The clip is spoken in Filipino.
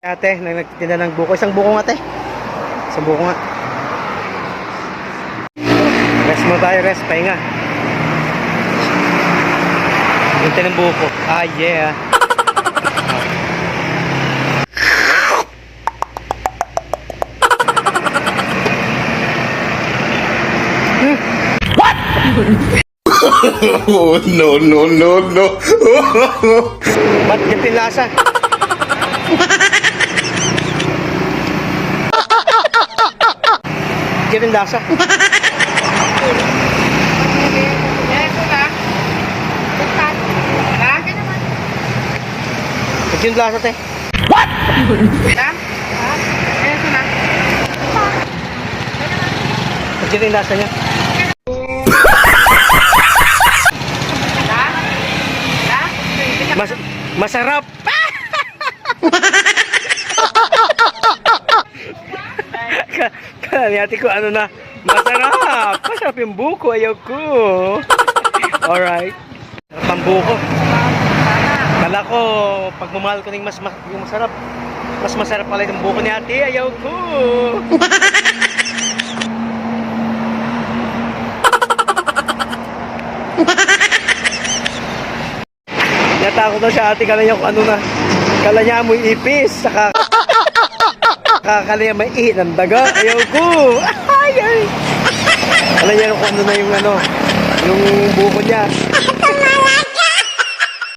Ate, nang nagtitinda ng buko. Isang buko nga, ate. Isang buko nga. Rest mo tayo, rest. Pahinga. Hintay ng buko. Ah, yeah. Oh, no, no, no, no. Ba't yung lasa? Ganito yung lasa. Ganito yung lasa, te. Ganito yung lasa niya. Mas masarap. Ka- Kaya ate ko ano na, masarap. Masarap yung buko, ayaw ko. Alright. Sarap ang buko. Kala ko, pag mamahal ko ng mas, mas yung masarap, mas masarap pala yung buko ni ate, ayaw ko. Natakot daw siya ate, kala niya kung ano na. Kala niya amoy ipis, saka kakala niya may ihit ng daga. Ayaw ko. Ay, ay. Kala niya kung ano na yung ano, yung buko niya.